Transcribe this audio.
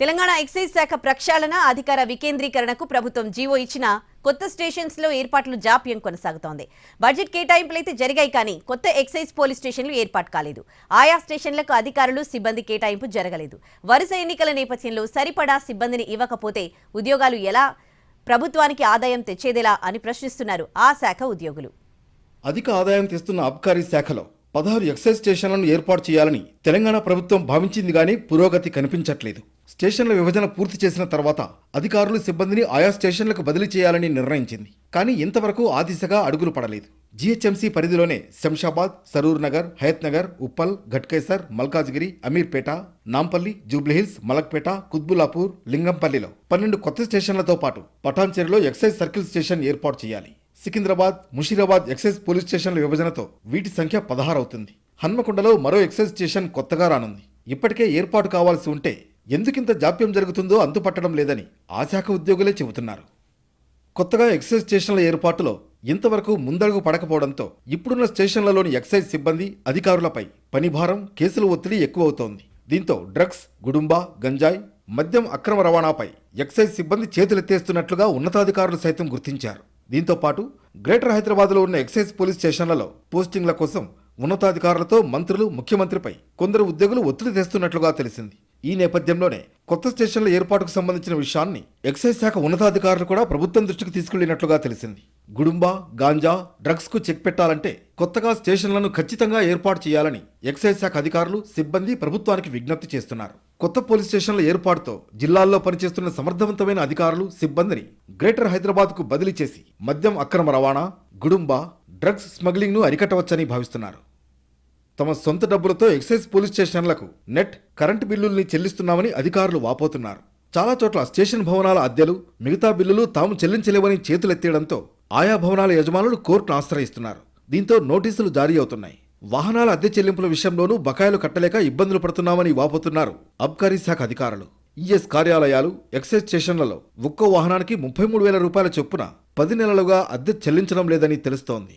Telangana excise శాఖ ప్రక్షాళన అధికార వికేంద్రీకరణకు ప్రభుత్వం జీవో ఇచ్చిన కొత్త స్టేషన్స్లో ఏర్పాట్లు జాప్యం కొనసాగుతోంది. బడ్జెట్ కేటాయింపులు అయితే జరిగాయి కానీ కొత్త ఎక్సైజ్ పోలీస్ స్టేషన్లు ఏర్పాటు కాలేదు. ఆయా స్టేషన్లకు అధికారులు సిబ్బంది కేటాయింపు జరగలేదు. వరుస ఎన్నికల నేపథ్యంలో సరిపడా సిబ్బందిని ఇవ్వకపోతే ఉద్యోగాలు ఎలా ప్రభుత్వానికి ఆదాయం తెచ్చేదెలా అని ప్రశ్నిస్తున్నారు ఆ శాఖ ఉద్యోగులు. అధిక ఆదాయం తెస్తున్న అబ్కారీ శాఖలో పదహారు ఎక్సైజ్ స్టేషన్లను ఏర్పాటు చేయాలని తెలంగాణ ప్రభుత్వం భావించింది కానీ పురోగతి కనిపించట్లేదు. స్టేషన్ల విభజన పూర్తి చేసిన తర్వాత అధికారులు సిబ్బందిని ఆయా స్టేషన్లకు బదిలీ చేయాలని నిర్ణయించింది. కానీ ఇంతవరకు ఆ దిశగా అడుగులు పడలేదు. జీహెచ్ఎంసీ పరిధిలోనే శంషాబాద్ సరూర్ నగర్ హయత్ నగర్ ఉప్పల్ ఘట్కేసర్ మల్కాజ్గిరి అమీర్పేట నాంపల్లి జూబ్లీహిల్స్ మలక్పేట కుత్బులాపూర్ లింగంపల్లిలో పన్నెండు కొత్త స్టేషన్లతో పాటు పటాన్చేరిలో ఎక్సైజ్ సర్కిల్ స్టేషన్ ఏర్పాటు చేయాలి. సికింద్రాబాద్ ముషీరాబాద్ ఎక్సైజ్ పోలీస్ స్టేషన్ల విభజనతో వీటి సంఖ్య పదహారు అవుతుంది హన్మకొండలో మరో ఎక్సైజ్ స్టేషన్ కొత్తగా రానుంది. ఇప్పటికే ఏర్పాటు కావాల్సి ఉంటే ఎందుకింత జాప్యం జరుగుతుందో అంతుపట్టడం లేదని ఆ శాఖ ఉద్యోగులే చెబుతున్నారు. కొత్తగా ఎక్సైజ్ స్టేషన్ల ఏర్పాటులో ఇంతవరకు ముందడుగు పడకపోవడంతో ఇప్పుడున్న స్టేషన్లలోని ఎక్సైజ్ సిబ్బంది అధికారులపై పనిభారం కేసుల ఒత్తిడి ఎక్కువవుతోంది. దీంతో డ్రగ్స్ గుడుంబా గంజాయి మద్యం అక్రమ రవాణాపై ఎక్సైజ్ సిబ్బంది చేతులెత్తేస్తున్నట్లుగా ఉన్నతాధికారులు సైతం గుర్తించారు. దీంతో పాటు గ్రేటర్ హైదరాబాద్లో ఉన్న ఎక్సైజ్ పోలీస్ స్టేషన్లలో పోస్టింగ్ల కోసం ఉన్నతాధికారులతో మంత్రులు ముఖ్యమంత్రిపై కొందరు ఉద్యోగులు ఒత్తిడి తెస్తున్నట్లుగా తెలిసింది. ఈ నేపథ్యంలోనే కొత్త స్టేషన్ల ఏర్పాటుకు సంబంధించిన విషయాన్ని ఎక్సైజ్ శాఖ ఉన్నతాధికారులు కూడా ప్రభుత్వం దృష్టికి తీసుకెళ్ళినట్లుగా తెలిసింది. గుడుంబా గాంజా డ్రగ్స్కు చెక్ పెట్టాలంటే కొత్తగా స్టేషన్లను ఖచ్చితంగా ఏర్పాటు చేయాలని ఎక్సైజ్ శాఖ అధికారులు సిబ్బంది ప్రభుత్వానికి విజ్ఞప్తి చేస్తున్నారు. కొత్త పోలీస్ స్టేషన్ల ఏర్పాటుతో జిల్లాల్లో పనిచేస్తున్న సమర్థవంతమైన అధికారులు సిబ్బందిని గ్రేటర్ హైదరాబాద్కు బదిలీ చేసి మద్యం అక్రమ రవాణా గుడుంబా డ్రగ్స్ స్మగ్లింగ్ను అరికట్టవచ్చని భావిస్తున్నారు. తమ సొంత డబ్బులతో ఎక్సైజ్ పోలీస్ స్టేషన్లకు నెట్ కరెంటు బిల్లుల్ని చెల్లిస్తున్నామని అధికారులు వాపోతున్నారు. చాలా చోట్ల స్టేషన్ భవనాల అద్దెలు మిగతా బిల్లులు తాము చెల్లించలేవని చేతులెత్తేయడంతో ఆయా భవనాల యజమానులు కోర్టును ఆశ్రయిస్తున్నారు. దీంతో నోటీసులు జారీ అవుతున్నాయి. వాహనాల అద్దె చెల్లింపుల విషయంలోనూ బకాయిలు కట్టలేక ఇబ్బందులు పడుతున్నామని వాపోతున్నారు అబ్కారీ శాఖ అధికారులు. ఈఎస్ కార్యాలయాలు ఎక్సైజ్ స్టేషన్లలో ఒక్కో వాహనానికి ముప్పై మూడు వేల రూపాయల చొప్పున పది నెలలుగా అద్దె చెల్లించడం లేదని తెలుస్తోంది.